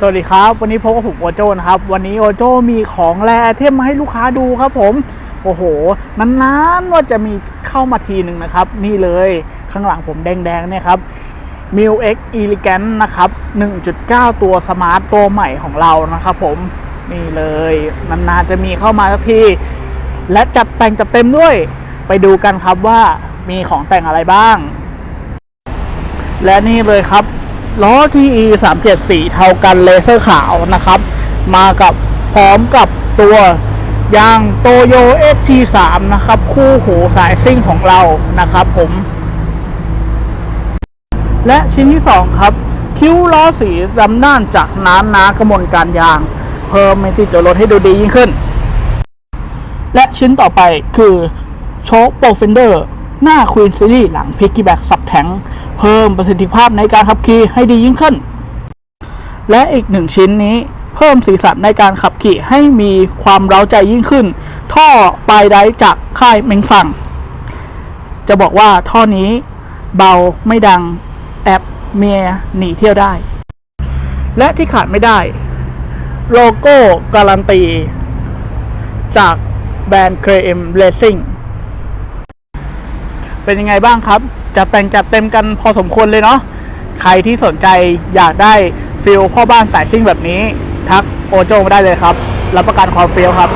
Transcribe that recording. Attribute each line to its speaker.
Speaker 1: สวัสดีครับ วันนี้พบกับผมโอโจนะครับ วันนี้โอโจมีของแรเทมมาให้ลูกค้าดูครับผม โอ้โหนานๆว่าจะมีเข้ามาทีหนึ่งนะครับ นี่เลยข้างหลังผมแดงๆเนี่ยครับ m i l X Elegant นะครับ 1.9 ตัวสมาร์ตตัวใหม่ของเรานะครับผม นี่เลยนานๆจะมีเข้ามาสักที และจัดแต่งจัดเต็มด้วย ไปดูกันครับว่ามีของแต่งอะไรบ้าง และนี่เลยครับ ล้อ TE 37สีเทากันเลเซอร์ขาวนะครับ มากับพร้อมกับตัวยางโตโย FT3 นะครับ คู่หูสายซิ่งของเรานะครับผม และชิ้นที่ 2 ครับ คิ้วล้อสีดำน่านจากน้ำนากระมวลการยาง เพิ่มเมติดตัวรถให้ดูดียิ่งขึ้น และชิ้นต่อไปคือโชคโปรเฟนเดอร์ หน้าควีนซีรีส์หลังพิกกี้แบ็กสับแทงเพิ่มประสิทธิภาพในการขับขี่ให้ดียิ่งขึ้น และอีกหนึ่งชิ้นนี้เพิ่มสีสันในการขับขี่ให้มีความเร้าใจยิ่งขึ้น ท่อปลายไดจากค่ายเมงฟัง จะบอกว่าท่อนี้เบาไม่ดังแอบเมียหนีเที่ยวได้ และที่ขาดไม่ได้ โลโก้การันตี จากแบรนด์ KM Racing เป็นยังไงบ้างครับ จัดแต่งจัดเต็มกันพอสมควรเลยเนาะใครที่สนใจอยากได้ฟิลพ่อบ้านสายซิ่งแบบนี้ ทักโอโจมาได้เลยครับ รับประกันความเฟี้ยวครับ